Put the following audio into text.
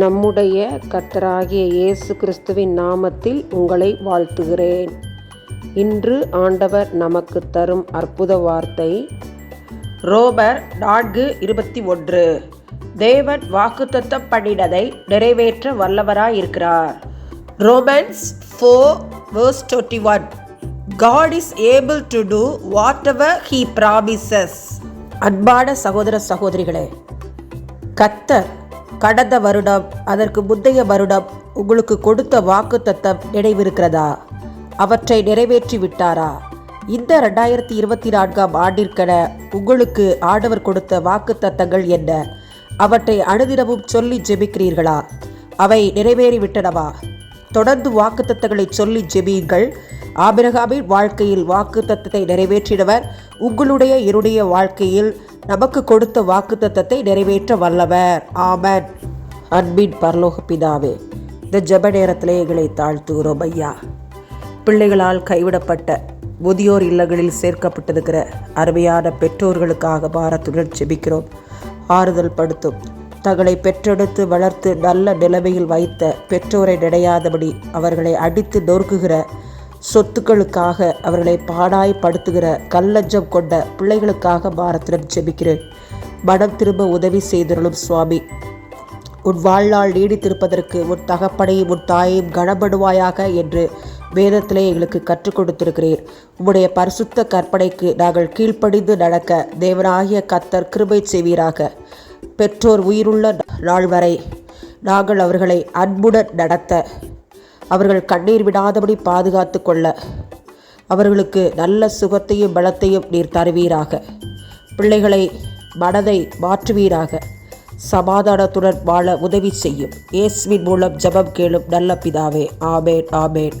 நம்முடைய கர்த்தராகிய இயேசு கிறிஸ்துவின் நாமத்தில் உங்களை வாழ்த்துகிறேன். இன்று ஆண்டவர் நமக்கு தரும் அற்புத வார்த்தை ரோபர் நான்கு இருபத்தி ஒன்று. தேவன் வாக்குத்தத்த பண்ணினதை நிறைவேற்ற வல்லவராயிருக்கிறார். Romans four verse twenty one God is able to do whatever he promises அன்பான சகோதர சகோதரிகளே கத்தர் கடந்த வருடம் அதற்கு முந்தைய வருடம் உங்களுக்கு கொடுத்த வாக்கு தத்தம் நினைவிருக்கிறதா? அவற்றை நிறைவேற்றி விட்டாரா இந்த ரெண்டாயிரத்தி இருபத்தி நான்காம் ஆண்டிற்கென உங்களுக்கு ஆண்டவர் கொடுத்த வாக்கு தத்தங்கள் என்ன? அவற்றை அனுதினமும் சொல்லி ஜெபிக்கிறீர்களா? அவை நிறைவேறிவிட்டனவா? தொடர்ந்து வாக்குத்தத்தங்களை சொல்லி ஜெபியுங்கள். ஆபிரகாமின் வாழ்க்கையில் வாக்குத்தத்தத்தை நிறைவேற்றினவர் உங்களுடைய இருடைய வாழ்க்கையில் நமக்கு கொடுத்த வாக்குத்தத்தத்தை நிறைவேற்ற வல்லவர். ஆமன். அன்பின் பரலோக பிதாவே இந்த ஜெப நேரத்திலே எங்களை தாழ்த்துகிறோம் ஐயா. பிள்ளைகளால் கைவிடப்பட்ட முதியோர் இல்லங்களில் சேர்க்கப்பட்டிருக்கிற அருமையான பெற்றோர்களுக்காக பாரத்துடன் செபிக்கிறோம் ஆறுதல் படுத்தும். தங்களை பெற்றெடுத்து வளர்த்து நல்ல நிலைமையில் வைத்த பெற்றோரை நினையாதபடி அவர்களை அடித்து நொறுக்குகிற சொத்துக்களுக்காக அவர்களை பாடாய்படுத்துகிற கல்லஞ்சம் கொண்ட பிள்ளைகளுக்காக பாரத்திடம் ஜெபிக்கிறேன். மனம் திரும்ப உதவி செய்திருளும் சுவாமி. உன் வாழ்நாள் நீடித்திருப்பதற்கு உன் தகப்பனையும் உன் தாயையும் கனப்படுவாயாக என்று வேதத்திலே எங்களுக்கு கற்றுக் கொடுத்திருக்கிறீர். உம்முடைய பரிசுத்த கற்பனைக்கு நாங்கள் கீழ்ப்படிந்து நடக்க தேவனாகிய கத்தர் கிருபை செய்வீராக. பெற்றோர் உயிருள்ள நாள் வரை நாங்கள் அவர்களை அன்புடன் நடத்த அவர்கள் கண்ணீர் விடாதபடி பாதுகாத்து கொள்ள. அவர்களுக்கு நல்ல சுகத்தையும் பலத்தையும் நீர் தருவீராக. பிள்ளைகளை மனதை மாற்றுவீராக. சமாதானத்துடன் வாழ உதவி செய்யும். இயேசுவின் மூலம் ஜெபம் கேளும் நல்ல பிதாவே. ஆமேன் ஆமேன்.